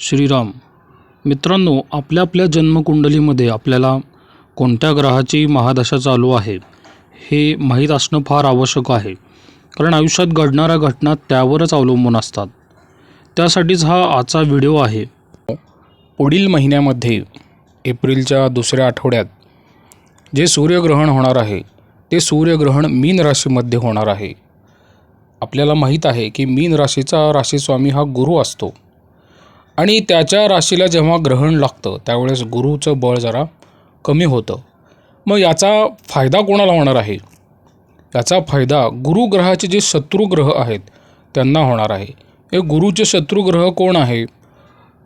श्रीराम मित्रांनो आपल्या आपल्या जन्मकुंडलीमध्ये आपल्याला कोणत्या ग्रहाची महादशा चालू आहे हे माहीत असणं फार आवश्यक आहे. कारण आयुष्यात घडणाऱ्या घटना त्यावरच अवलंबून असतात. त्यासाठीच हा आजचा व्हिडिओ आहे. पुढील महिन्यामध्ये एप्रिलच्या दुसऱ्या आठवड्यात जे सूर्यग्रहण होणार आहे ते सूर्यग्रहण मीन राशीमध्ये होणार आहे. आपल्याला माहीत आहे की मीन राशीचा राशीस्वामी हा गुरु असतो. आणि त्याच्या राशीला जेव्हा ग्रहण लागतं त्यावेळेस गुरुचं बळ जरा कमी होतं. मग याचा फायदा कोणाला होणार आहे? याचा फायदा गुरुग्रहाचे जे शत्रुग्रह आहेत त्यांना होणार आहे. हे गुरुचे शत्रुग्रह कोण आहे?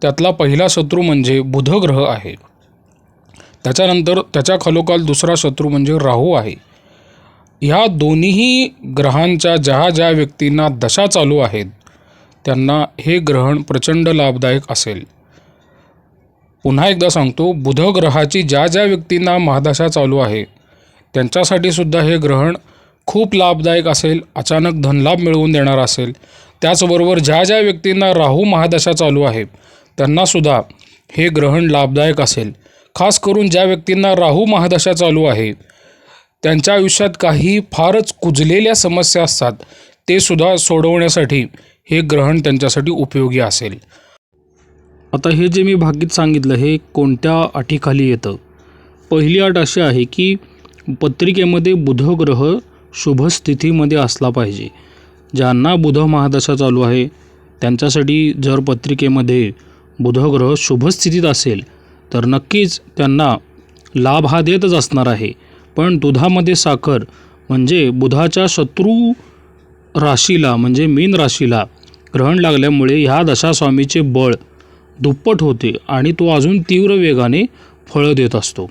त्यातला पहिला शत्रू म्हणजे बुध ग्रह आहे. त्याच्यानंतर त्याच्या खालोखाल दुसरा शत्रू म्हणजे राहू आहे. ह्या दोन्हीही ग्रहांच्या ज्या ज्या व्यक्तींना दशा चालू आहेत त्यांना हे ग्रहण प्रचंड लाभदायक असेल. पुन्हा एकदा सांगतो बुध ग्रहाची ज्या ज्या व्यक्तींना महादशा चालू आहे त्यांच्यासाठी सुद्धा हे ग्रहण खूप लाभदायक असेल अचानक धनलाभ मिळवून देणार असेल. त्याचबरोबर ज्या ज्या व्यक्तींना राहू महादशा चालू आहे त्यांनासुद्धा हे ग्रहण लाभदायक असेल. खास करून ज्या व्यक्तींना राहू महादशा चालू आहे त्यांच्या आयुष्यात काही फारच कुजलेल्या समस्या असतात ते सुद्धा सोडवण्यासाठी हे ग्रहण त्यांच्यासाठी उपयोगी असेल. आता हे जे मी भागीत सांगितलं हे कोणत्या अटीखाली येतं? पहिली अट अशी आहे की पत्रिकेमध्ये बुधग्रह शुभस्थितीमध्ये असला पाहिजे. ज्यांना बुध महादशा चालू आहे त्यांच्यासाठी जर पत्रिकेमध्ये बुधग्रह शुभस्थितीत असेल तर नक्कीच त्यांना लाभ हा देतच असणार आहे. पण दुधामध्ये साखर म्हणजे बुधाच्या शत्रू राशीला म्हणजे मीन राशीला ग्रहण लागल्यामुळे ह्या दशास्वामीचे बळ दुप्पट होते आणि तो अजून तीव्र वेगाने फळं देत असतो.